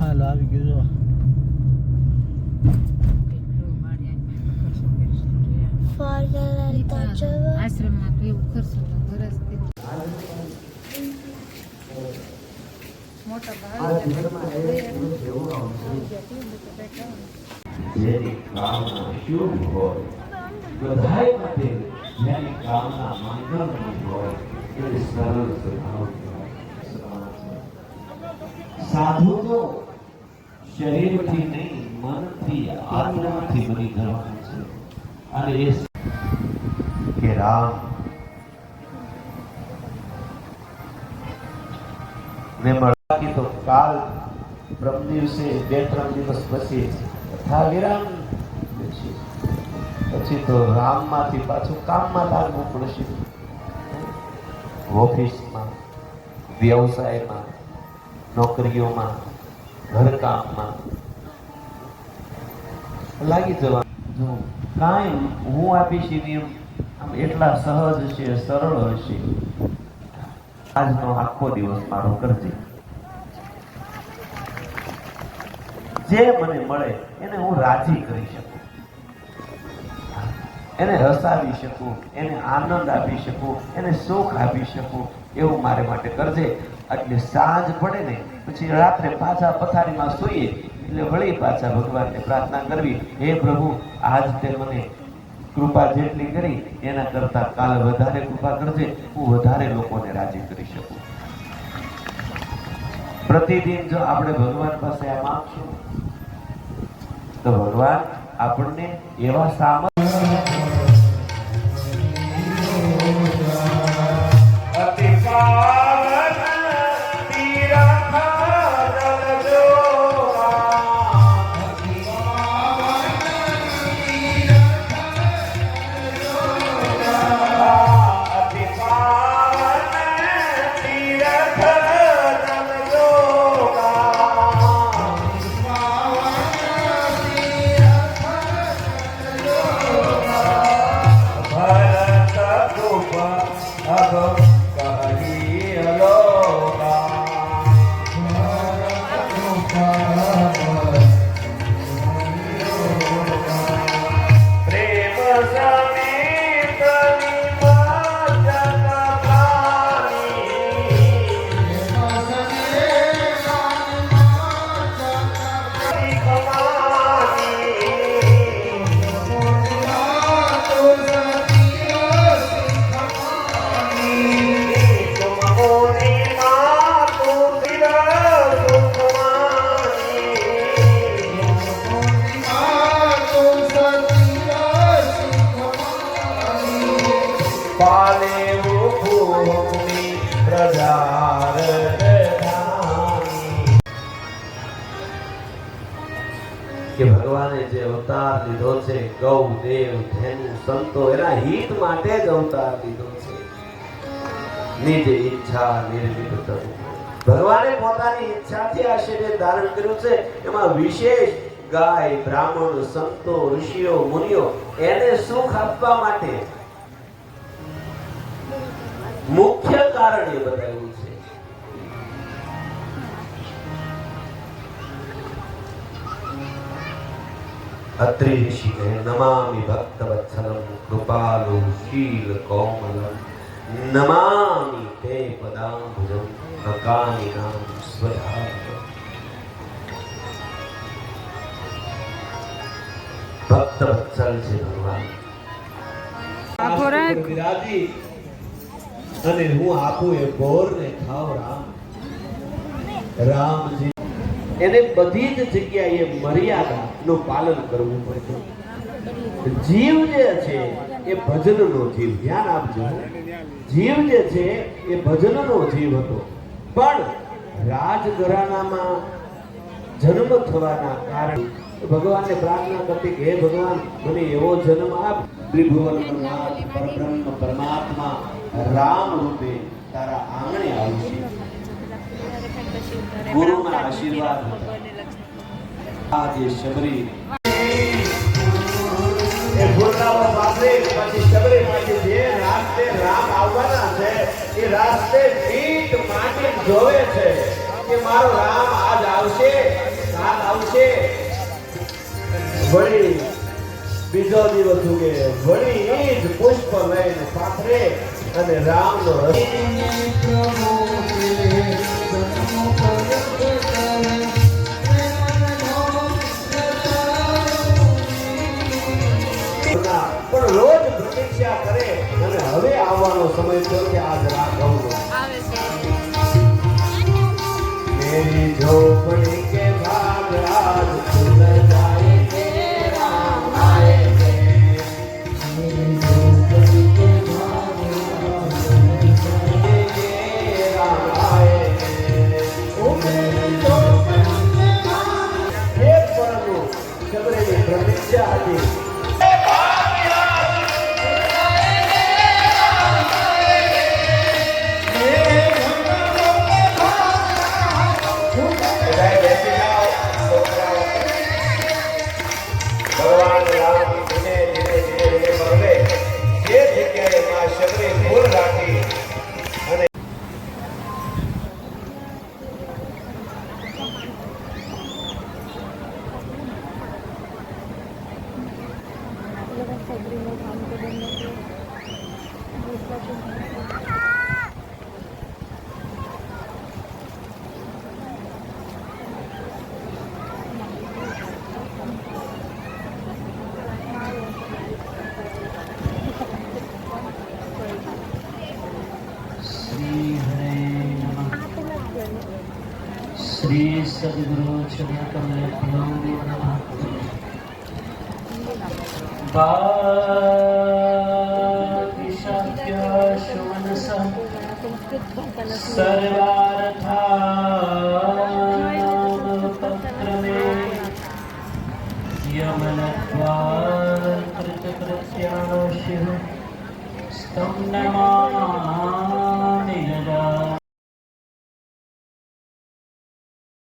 હાલો આવી ગયું જો આશ્રમમાં તો એવું કરશો મોટા બધાય માટે સાધુ તો શરીરથી નહીં, મનથી, આત્માથી બની જવાનું છે. અને એ કે રામ. ને મળવાથી તો કાલ બ્રહ્મ દિવસે બે, ત્રણ દિવસ પછી કથા વિરામ પછી તો રામમાંથી પાછું કામમાં લાગવું પડશે. ઓફિસમાં, વ્યવસાયમાં, નોકરીઓમાં ઘરકામમાં. લાગી જવા કાંઈ હું આપીશ એ આમ એટલા સહજ છે, સરળ હશે. આજનો આખો દિવસ મારો કરજે. જે મને મળે, એને હું રાજી કરી શકું. એને હસાવી શકું, એને આનંદ આપી શકું, એને સુખ આપી શકું, એવું મારે માટે કરજે. એટલે સાંજ પડે ને પછી રાત્રે પાછા પથારીમાં સૂઈએ એટલે વળી પાછા ભગવાનને પ્રાર્થના કરવી. હે પ્રભુ, આજ તે મને કૃપા જેટલી કરી, એના કરતા કાલે વધારે કૃપા કરજે, હું વધારે લોકોને રાજી કરી શકું. પ્રતિદિન જો આપણે ભગવાન પાસે આ માંગશું તો ભગવાન આપણને એવા સામર્થ્ય કે ભગવાને જે અવતાર લીધો છે, ગૌ, દેવ, ધેનુ, સંતો, એના હિત માટે જ અવતાર લીધો છે. નિજ ઈચ્છા નિર્મિત ભગવાને પોતાની ઈચ્છાથી આ શરીર ધારણ કર્યું છે. એમાં વિશેષ ગાય, બ્રાહ્મણ, સંતો, ઋષિઓ, મુનિઓ એને સુખ આપવા માટે મુખ્ય કારણ એ બતાવ્યું છે. અત્રિ ઋષિ કહે નમામિ ભક્ત વત્સલમ કૃપાલુ શીલ કોમલમ નમામિ તે પદાંબુજમ અકાની નામ ભક્ત વત્સલ છે ભગવાન. બિરાજી અને હું આપું એ ભોર ને ખાવ રામ. રામજી. એને બધી જ જગ્યાએ મર્યાદા નું પાલન કરવું પડે જીવ જે છે એ ભજનનો જીવ. ધ્યાન આપજો. જીવ જે છે એ ભજનનો જીવ હતો. પણ રાજઘરાનામાં જન્મ થવાના કારણે ભગવાનને પ્રાર્થના કરતી કે, હે ભગવાન, મને એવો જન્મ આપ. ત્રિભુવન પરબ્રહ્મ, પરમાત્મા, રામ રૂપે તારા આંગણે આવશે ગુરુના આશીર્વાદ. આ જે શબરી. પછી શબરી જે રાસ્તે રામ આવવાના છે, એ રાસ્તે મીટ માટી જોવે છે કે મારો રામ આજ આવશે કાલ આવશે. વળી બીજો દિવસ ઉગે વળી એ જ પુષ્પ લઈને પાથરે અને રામનો પણ રોજ પ્રતીક્ષા કરે અને હવે આવવાનો સમય થયો કે આજ રાખવું મેરી ઝોપડી સગડીનો કામ તો બંને શ્રી સદગુરુ ચરણકમલે પ્રણામ. नमः वागीशाख्य सुमनसः सर्वार्थापत्रमे यमनत्वाकृतकृत्याशिः स्तं नमामि